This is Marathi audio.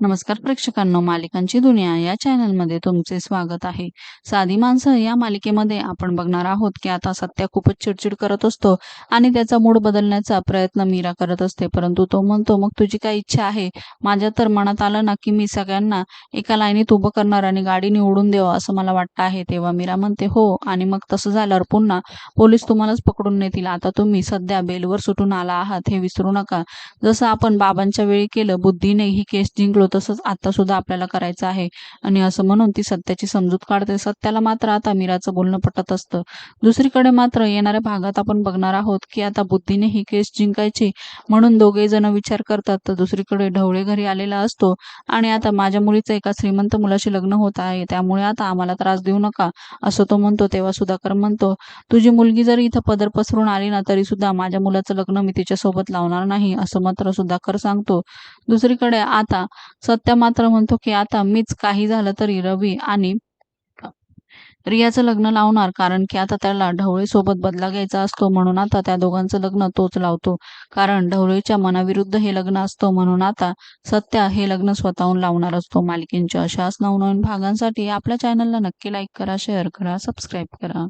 नमस्कार प्रेक्षकांनो मालिकांची दुनिया या चॅनलमध्ये तुमचे स्वागत आहे. साधी माणसं या मालिकेमध्ये आपण बघणार आहोत की आता सत्या खूपच चिडचिड करत असतो आणि त्याचा मूड बदलण्याचा प्रयत्न मीरा करत असते. परंतु तो म्हणतो मग तुझी काय इच्छा आहे? माझ्या तर मनात आलं ना की मी सगळ्यांना एका लाईनीत उभं करणार आणि गाडी निवडून देव असं मला वाटतं आहे. तेव्हा मीरा म्हणते हो. आणि मग तसं झाल्यावर पुन्हा पोलीस तुम्हालाच पकडून नेतील. आता तुम्ही सध्या बेलवर सुटून आला आहात हे विसरू नका. जसं आपण बाबांच्या वेळी केलं बुद्धीने ही केस जिंकलो तसंच आता सुद्धा आपल्याला करायचं आहे. आणि असं म्हणून ती सत्याची समजूत काढते. सत्याला मात्र आता मीराचं बोलणं पटत असतं. दुसरीकडे मात्र येणाऱ्या भागात आपण बघणार आहोत की आता बुद्धीने ही केस जिंकायची म्हणून दोघे जण विचार करतात. तर दुसरीकडे ढवळे घरी आलेला असतो. आणि आता माझ्या मुलीचं एका श्रीमंत मुलाशी लग्न होत आहे. त्यामुळे आता आम्हाला त्रास देऊ नका असं तो म्हणतो. तेव्हा सुधाकर म्हणतो तुझी मुलगी जरी इथं पदर पसरून आली ना तरी सुद्धा माझ्या मुलाचं लग्न मी तिच्यासोबत लावणार नाही असं मात्र सुधाकर सांगतो. दुसरीकडे आता सत्य मात्र म्हणतो की आता मीच काही झालं तरी रवी आणि रियाचं लग्न लावणार. कारण की आता त्याला ढवळे सोबत बदला घ्यायचा असतो म्हणून आता त्या दोघांचं लग्न तोच लावतो. कारण ढवळेच्या मनाविरुद्ध हे लग्न असतो म्हणून आता सत्या हे लग्न स्वतःहून लावणार असतो. मालिकेंच्या अशाच नवनवीन भागांसाठी आपल्या चॅनलला नक्की लाईक करा शेअर करा सबस्क्राईब करा.